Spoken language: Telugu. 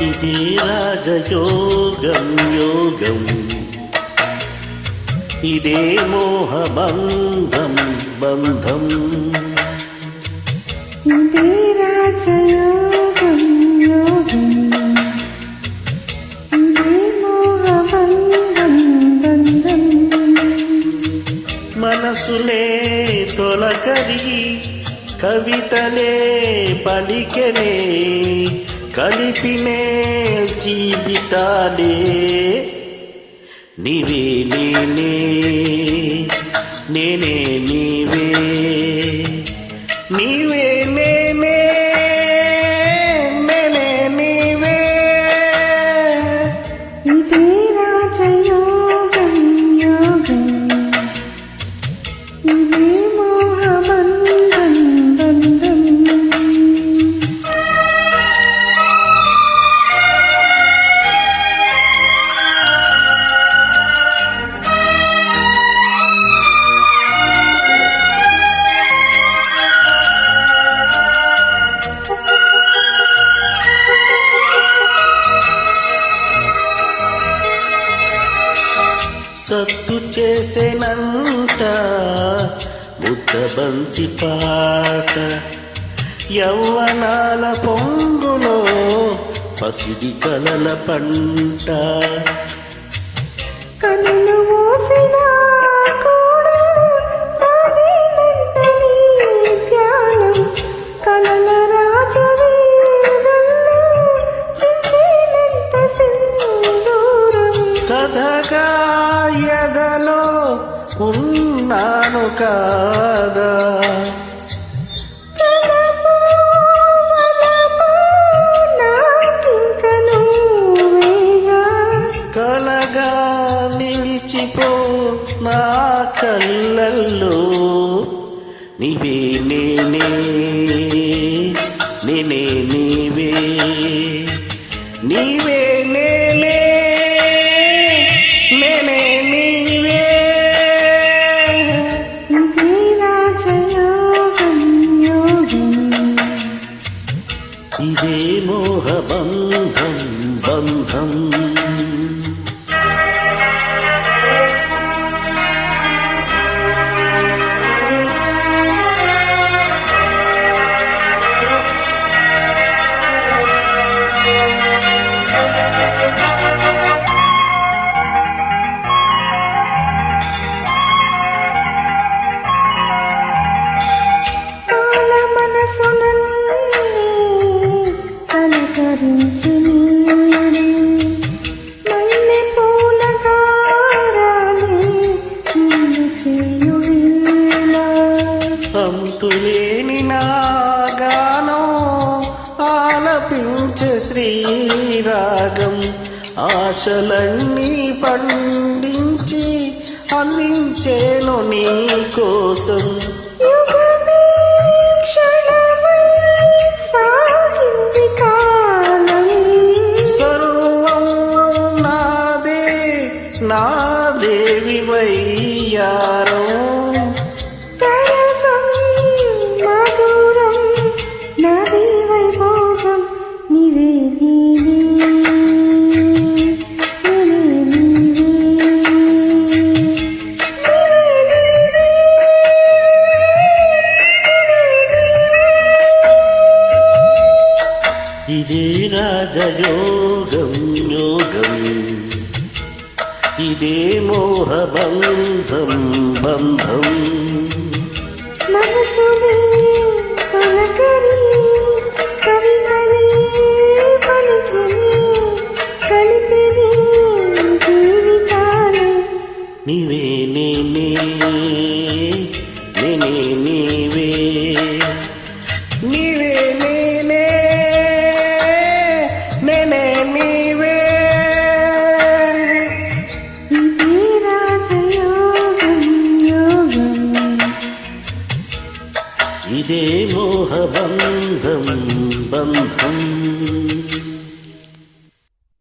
ఇదే రాజయోగం యోగం. ఇదే మోహబంధం బంధం. ఇదే రాజయోగం యోగం. ఇదే మోహబంధం బంధం. మనసులే తొలకరి కవితలే పలికెనే. కలిపినే జీవితాలే నీవే నేనే నేనే సత్తు ముద్దబంతి పాట యౌవనాల పొంగులో పసిడి కలల పంట ఉన్నాను కాదా? కలపు వలపు కలగా నిలిచిపో నా కళ్ళల్లో. నీవే నేనే నేనే. బంధం. కాల మనసునన్నీ అంతులేని నాగానం ఆలపించే శ్రీరాగం. ఆశలన్నీ పండించి అందించేను నీ కోసం. ఇదే రాజయోగం యోగం. ఇదే మోహబంధం బంధం. इदे मोहबन्धं बन्धम्